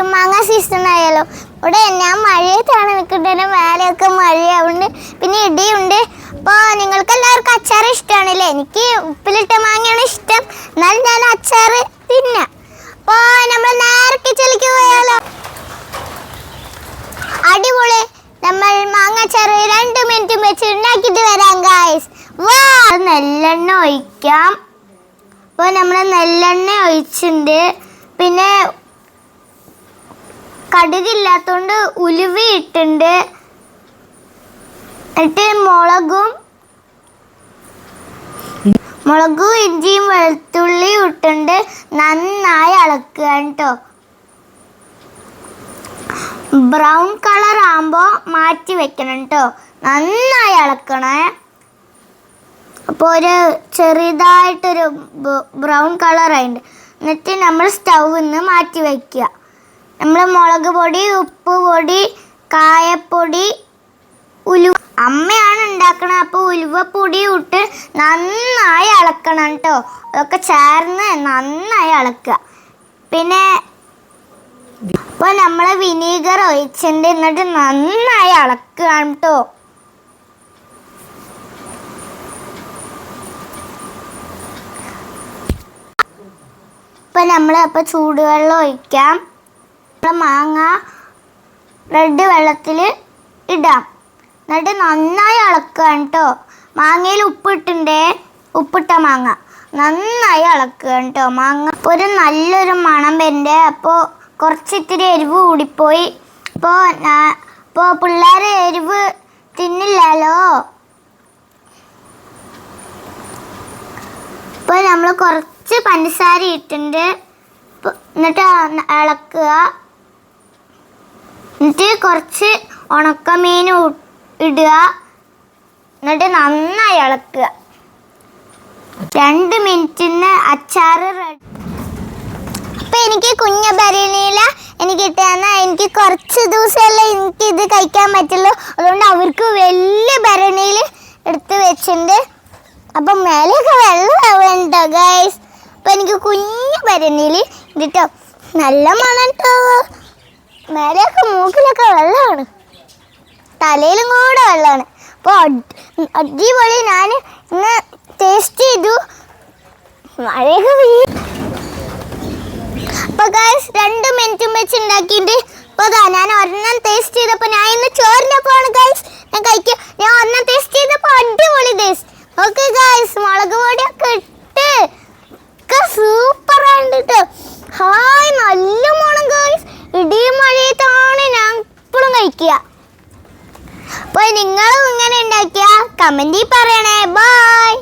അറിയാലോ ഇവിടെ ഞാൻ മഴയത്താണ് നിൽക്കുന്നത്. മേലെയൊക്കെ മഴയാവുണ്ട് പിന്നെ ഇടിയുണ്ട്. അപ്പോൾ നിങ്ങൾക്ക് എല്ലാവർക്കും അച്ചാർ ഇഷ്ടമാണല്ലേ? എനിക്ക് ഉപ്പിലിട്ട മാങ്ങയാണ് ഇഷ്ടം. എന്നാലും ഞാൻ അച്ചാർ തിന്ന. അപ്പോൾ നമ്മൾ നേരെ കിച്ചലിക്ക് പോയാലോ? അടിപൊളി. നമ്മൾ മാങ്ങ അച്ചാർ രണ്ട് മിനിറ്റ് വെച്ച് ഉണ്ടാക്കിയിട്ട് വരാം ഗായ്സ് വാ. നെല്ലെണ്ണ ഒഴിക്കാം. അപ്പോൾ നമ്മൾ നെല്ലെണ്ണ ഒഴിച്ചിട്ടുണ്ട്. പിന്നെ കടുകില്ലാത്തോണ്ട് ഉലുവ ഇട്ടുണ്ട്. എന്നിട്ട് മുളകും മുളകും ഇഞ്ചിയും വെളുത്തുള്ളിയും ഇട്ടുണ്ട്. നന്നായി ഇളക്കുക കേട്ടോ. ബ്രൗൺ കളർ ആകുമ്പോൾ മാറ്റി വെക്കണം കേട്ടോ. നന്നായി ഇളക്കണേ അപ്പോൾ ഒരു ചെറുതായിട്ടൊരു ബ്രൗൺ കളർ ആയിട്ടുണ്ട് എന്നിട്ട് നമ്മൾ സ്റ്റൗവിൽ നിന്ന് മാറ്റി വയ്ക്കുക നമ്മൾ മുളക് പൊടി ഉപ്പ് പൊടി കായപ്പൊടി ഉലു അമ്മയാണ് ഉണ്ടാക്കണത്. അപ്പോൾ ഉലുവപ്പൊടി ഇട്ട് നന്നായി ഇളക്കണം കേട്ടോ. അതൊക്കെ ചേർന്ന് നന്നായി ഇളക്കുക പിന്നെ അപ്പോൾ നമ്മൾ വിനീഗർ ഒഴിച്ചിട്ടുണ്ട്. എന്നിട്ട് നന്നായി ഇളക്കുകയാണ് കേട്ടോ. ഇപ്പം നമ്മൾ അപ്പോൾ ചൂടുവെള്ളം ഒഴിക്കാം. മാങ്ങ റെഡ് വെള്ളത്തിൽ ഇടാം. എന്നിട്ട് നന്നായി ഇളക്കുകയാണ് കേട്ടോ മാങ്ങയിൽ ഉപ്പിട്ടുണ്ടേ? ഉപ്പിട്ട മാങ്ങ. നന്നായി ഇളക്കുകയാണ് കേട്ടോ മാങ്ങ ഒരു നല്ലൊരു മണം വരുന്നുണ്ട് അപ്പോൾ കുറച്ചിത്തിരി എരിവ് കൂടിപ്പോയി. അപ്പോൾ അപ്പോൾ പിള്ളേർ എരിവ് തിന്നില്ലല്ലോ? ഇപ്പോൾ നമ്മൾ കുറച്ച് പഞ്ചസാര ഇട്ടിട്ടുണ്ട് എന്നിട്ട് ഇളക്കുക എന്നിട്ട് കുറച്ച് ഉണക്കമീൻ ഇടുക. എന്നിട്ട് നന്നായി ഇളക്കുക. രണ്ട് മിനിറ്റിന് അച്ചാർ റെഡി. അപ്പൊ എനിക്ക് കുഞ്ഞ ഭരണിയില എനിക്ക് കിട്ടുന്ന എനിക്ക് കുറച്ച് ദിവസമല്ലേ എനിക്ക് ഇത് കഴിക്കാൻ പറ്റുള്ളൂ. അതുകൊണ്ട് അവർക്ക് വലിയ ഭരണിയിൽ എടുത്ത് വെച്ചിട്ടുണ്ട്. അപ്പം മേലെയൊക്കെ വെള്ളമാവേണ്ട ഗൈസ് അപ്പം എനിക്ക് കുഞ്ഞു ഭരണിയിൽ ഇതിട്ടോ. നല്ല മണം കേട്ടോ മേലെയൊക്കെ മൂക്കിലൊക്കെ വെള്ളമാണ്. തലയിലും കൂടെ വെള്ളമാണ്. അപ്പോൾ അടിപൊളി. ഞാൻ ഇന്ന് ടേസ്റ്റ് ചെയ്തു. മഴയൊക്കെ ഗൈസ് രണ്ട് മിനിറ്റും വെച്ച് ഉണ്ടാക്കിയിട്ട് അപ്പോൾ ഞാൻ ഒരെണ്ണം ടേസ്റ്റ് ചെയ്തപ്പോൾ ഞാൻ ഇന്ന് ചോറിനൊക്കെയാണ് ഗൈസ് ഞാൻ കഴിക്കും ഞാൻ ഒരെണ്ണം ടേസ്റ്റ് ചെയ്തപ്പോൾ അടിപൊളി ടേസ്റ്റ് ഓക്കെ ഗൈസ് മുളക് പൊടിയൊക്കെ ഇട്ട്. ഒക്കെ സൂപ്പർ ആണ് കേട്ടോ ഹായ് നല്ല മണം ഗൈസ് ഇടിയും മഴയത്താണ് ഞാൻ ഇപ്പോഴും അപ്പൊ നിങ്ങളും ഇങ്ങനെ ഉണ്ടാക്കിയ. കമന്റിൽ പറയണേ. ബൈ